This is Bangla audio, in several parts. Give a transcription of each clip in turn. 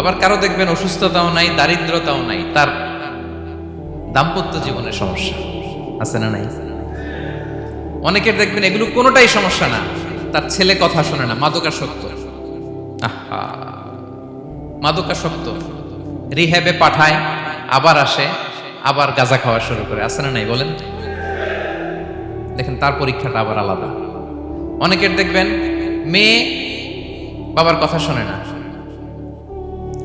আবার কারও দেখবেন অসুস্থতাও নাই, দারিদ্রতাও নাই, তার দাম্পত্য জীবনের সমস্যা। আছে না নাই? অনেকের দেখবেন এগুলো কোনোটাই সমস্যা না, তার ছেলে কথা শোনে না, মাদকাসক্ত। আহা! মাদকাসক্ত। রিহ্যাবে পাঠায়, আবার আসে, আবার গাঁজা খাওয়া শুরু করে। আছে না নাই বলেন? দেখেন, তার পরীক্ষাটা আবার আলাদা। অনেকের দেখবেন মেয়ে বাবার কথা শোনে না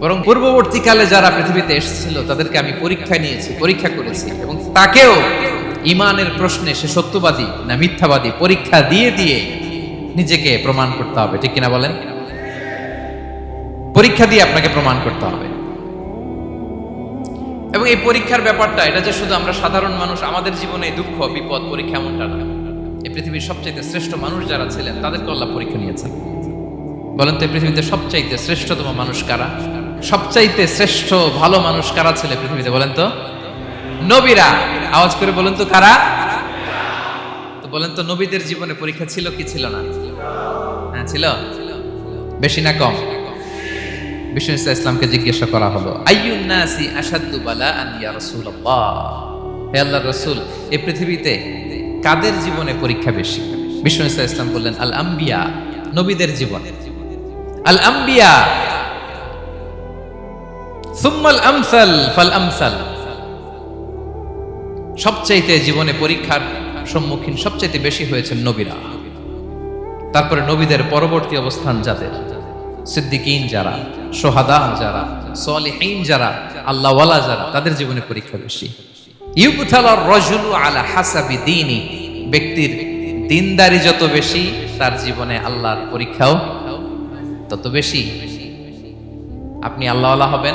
বরং পূর্ববর্তীকালে যারা পৃথিবীতে এসেছিল, তাদেরকে আমি পরীক্ষায় নিয়েছি, পরীক্ষা করেছি এবং তাকেও ইমানের প্রশ্নে সে সত্যবাদী না মিথ্যাবাদী পরীক্ষা দিয়ে দিয়ে নিজেকে প্রমাণ করতে হবে। ঠিক কিনা বলেন? পরীক্ষা দিয়ে আপনাকে প্রমাণ করতে হবে। এবং এই পরীক্ষার ব্যাপারটা, এটা যে শুধু আমরা সাধারণ মানুষ, আমাদের জীবনে দুঃখ, বিপদ, পরীক্ষা এমনটা না। এই পৃথিবীর সবচাইতে শ্রেষ্ঠ মানুষ যারা ছিলেন, তাদেরকে আল্লাহ পরীক্ষা নিয়েছেন। বলেন তো, এই পৃথিবীতে সবচাইতে শ্রেষ্ঠতম মানুষ কারা? সবচাইতে শ্রেষ্ঠ, ভালো মানুষ কারা ছিল পৃথিবীতে বলেন তো? নবীরা। আওয়াজ করে বলেন তো কারা? বলেন তো নবীদের জীবনে পরীক্ষা ছিল কি ছিল না? হ্যাঁ ছিল? বেশি না কম? বিষ্ণু ইসা ইসলামকে জিজ্ঞাসা করা হলো আইয়ুন নাসি আসাদ্দু বালা আন ইয়া রাসূলুল্লাহ? হে আল্লাহর রাসূল এই পৃথিবীতে কাদের জীবনে পরীক্ষা বেশি? বিষ্ণু ইসলাম বললেন আল আম্বিয়া নবীদের জীবন। আল আম্বিয়া সবচাইতে জীবনে পরীক্ষার সম্মুখীন সবচাইতে বেশি হয়েছেন নবীরা। তারপরে নবীদের পরবর্তী অবস্থান যাদের? সিদ্দিকিন যারা, সোহাদা যারা, সলিহীন যারা, আল্লাহওয়ালা যারা, তাদের জীবনে পরীক্ষা বেশি। ইউবতালার রজুলু আলা হাসাবি দিনই ব্যক্তির দিনদারি যত বেশি, তার জীবনে আল্লাহর পরীক্ষাও তত বেশি। আপনি আল্লাহওয়ালা হবেন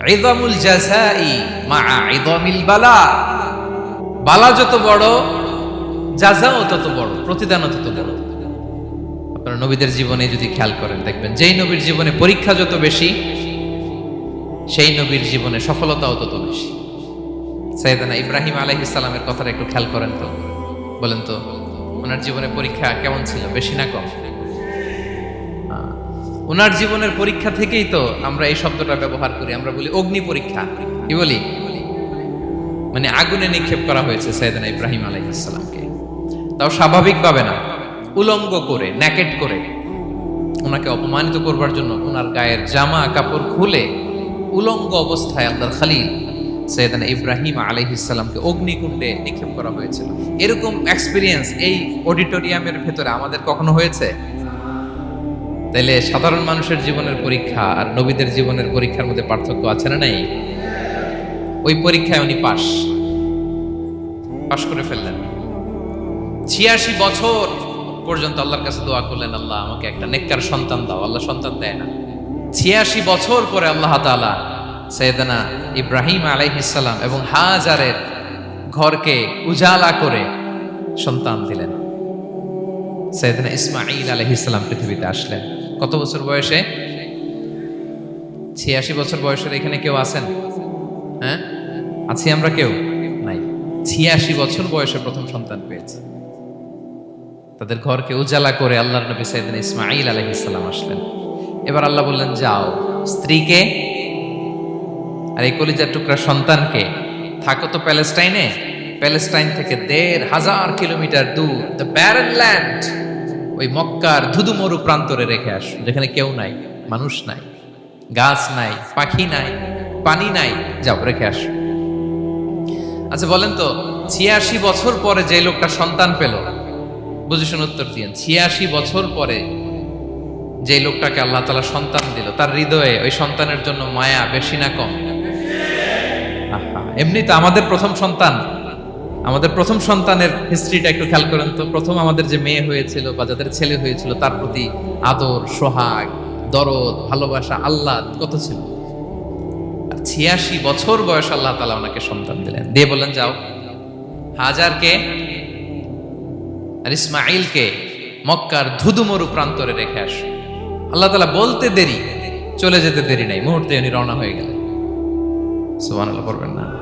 ইদামুল জাযাই মা ইদামিল বালা। বালা যত বড় জাযাও তত বড়, প্রতিদানও তত বড়। আপনারা নবীদের জীবনে যদি খেয়াল করেন, দেখবেন যেই নবীর জীবনে পরীক্ষা যত বেশি, সেই নবীর জীবনে সফলতাও তত বেশি। সৈয়দানা ইব্রাহিম আলাইহিস সালামের কথাটা একটু খেয়াল করেন তো। বলেন তো, ওনার জীবনে পরীক্ষা কেমন ছিল, বেশি না কম? ওনার জীবনের পরীক্ষা থেকেই তো আমরা এই শব্দটা ব্যবহার করি, আমরা বলি অগ্নি পরীক্ষা। কি বলি? মানে আগুনে নিক্ষেপ করা হয়েছে সৈয়দানা ইব্রাহিম আলাইহিস সালামকে তাও স্বাভাবিকভাবে না। উলঙ্গ করে ন্যাকেট করে। ওনাকে অপমানিত করবার জন্য ওনার গায়ের জামা, কাপড় খুলে উলঙ্গ অবস্থায় আল্লাহর খালিল সৈয়দানা ইব্রাহিম আলাইহিসসালামকে অগ্নিকুণ্ডে নিক্ষেপ করা হয়েছিল। এরকম এক্সপিরিয়েন্স এই অডিটোরিয়ামের ভেতরে আমাদের কখনো হয়েছে? তাইলে সাধারণ মানুষের জীবনের পরীক্ষা আর নবীদের জীবনের পরীক্ষার মধ্যে পার্থক্য আছে না নাই? ওই পরীক্ষায় উনি পাশ। পাশ করে ফেললেন। ছিয়াশি বছর পর্যন্ত আল্লাহর কাছে দোয়া করলেন, আল্লাহ, আমাকে একটা নেককার সন্তান দাও। আল্লাহ সন্তান দেয় না। ছিয়াশি বছর পরে আল্লাহ তাআলা সৈয়দনা ইব্রাহিম আলাইহিসসালাম এবং হাজারের ঘরকে উজালা করে সন্তান দিলেন। সৈয়দনা ইসমাঈল আলাইহিসসালাম পৃথিবীতে আসলেন। কত বছর বয়সে? ছিয়াশি বছর বয়সের এখানে কেউ আছেন? হ্যাঁ? আছি আমরা কেউ? নাই। ছিয়াশি বছর বয়সে প্রথম সন্তান পেয়েছে। তাদের ঘরকে উজালা করে আল্লাহর নবী সাইদিন ইসমাইল আলহিসাল্লাম আসলেন। এবার আল্লাহ বললেন, যাও, স্ত্রীকে আর এই কলিজার টুকরা সন্তানকে থাকো তো প্যালেস্টাইনে। প্যালেস্টাইন থেকে দেড় হাজার কিলোমিটার দূর, দ্য ব্যারেন ল্যান্ড ওই মক্কার ধুধুমরু প্রান্তরে রেখে আস, যেখানে কেউ নাই, মানুষ নাই, গাছ নাই, পাখি নাই, পানি নাই। যাও, রেখে আসো। আচ্ছা বলেন তো, ছিয়াশি বছর পরে যে লোকটা সন্তান পেল, বুঝে শুনে উত্তর দিয়েন ছিয়াশি বছর পরে যে লোকটাকে আল্লাহ তালা সন্তান দিল, তার হৃদয়ে ওই সন্তানের জন্য মায়া বেশি না কম? এমনি তো আমাদের প্রথম সন্তান। আমাদের প্রথম সন্তানের হিস্ট্রিটা একটু খেয়াল করেন তো। প্রথম আমাদের যে মেয়ে হয়েছিল বা যাদের ছেলে হয়েছিল, তার প্রতি আদর, সোহাগ, দরদ, ভালোবাসা আল্লাহ কত ছিল? আর ছিয়াশি বছর বয়স আল্লাহ তালা ওনাকে সন্তান দিলেন। দিয়ে বললেন, যাও। হাজারকে আর ইসমাইলকে মক্কার ধুধুমরু প্রান্তরে রেখে আস। আল্লাহ তালা বলতে দেরি, চলে যেতে দেরি নাই। মুহূর্তে উনি রওনা হয়ে গেলেন। সুবান আল্লাহ করবেন না।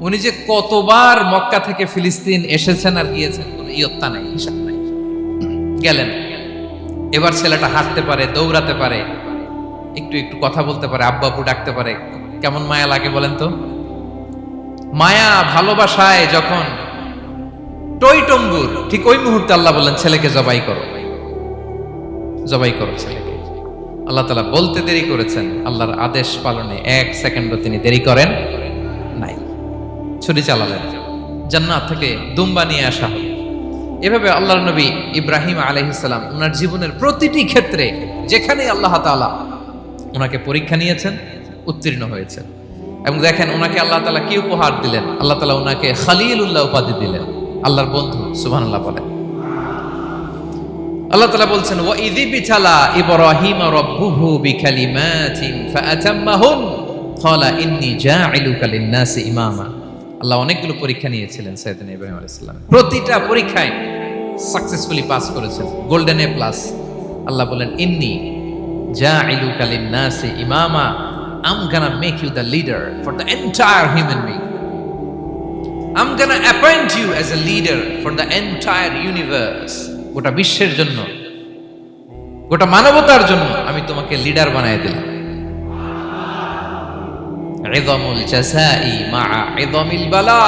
উনি যে কতবার মক্কা থেকে ফিলিস্তিন এসেছেন আর গিয়েছেন, কোনো ইয়ত্তা নাই, হিসাব নাই। গেলেন। এবার ছেলেটা হাঁটতে পারে, দৌড়াতে পারে, একটু একটু কথা বলতে পারে আব্বা আব্বু ডাকতে পারে। কেমন মায়া লাগে বলেন তো? মায়া ভালোবাসায় যখন টইটম্বুর, ঠিক ওই মুহূর্তে আল্লাহ বললেন, ছেলেকে জবাই করো। জবাই করো ছেলেকে। আল্লাহ তালা বলতে দেরি করেছেন। আল্লাহর আদেশ পালনে এক সেকেন্ডও তিনি দেরি করেন। ছুরি চালালেন। জান্নাত থেকে দুম্বা নিয়ে আসা হলো। এভাবে আল্লাহর নবী ইব্রাহিম আলহিসাল্লাম ওনার জীবনের প্রতিটি ক্ষেত্রে যেখানে আল্লাহ তাআলা ওনাকে পরীক্ষা নিয়েছেন, উত্তীর্ণ হয়েছেন। এবং দেখেন ওনাকে আল্লাহ তাআলা কি উপহার দিলেন? আল্লাহ তাআলা ওনাকে খালিল উল্লাহ উপাধি দিলেন। আল্লাহর বন্ধু আল্লাহ বলেন। আল্লাহ তাআলা বলছেন, ওয়া ইযি বিতালা ইব্রাহিম রাব্বুহু বিকালিমাতিন ফাআতাম্মাহুন ক্বালা ইন্নী জাইলুকা লিন-নাসি ইমামা আল্লাহ অনেকগুলো পরীক্ষা নিয়েছিলেন সৈয়দনা ইব্রাহিম আলাইহিস সালাম। প্রতিটা পরীক্ষায় সাকসেসফুলি পাস করেছেন। গোল্ডেন এ প্লাস আল্লাহ বলেন, ইন্নী জাইলুকা লিন-নাসি ইমামা। I'm gonna make you the leader for the entire human being. I'm gonna appoint you as a leader for the entire universe. গোটা বিশ্বের জন্য, গোটা মানবতার জন্য আমি তোমাকে লিডার বানায় দিলাম। ইযমুল জাযাই মা ইযমিল বালা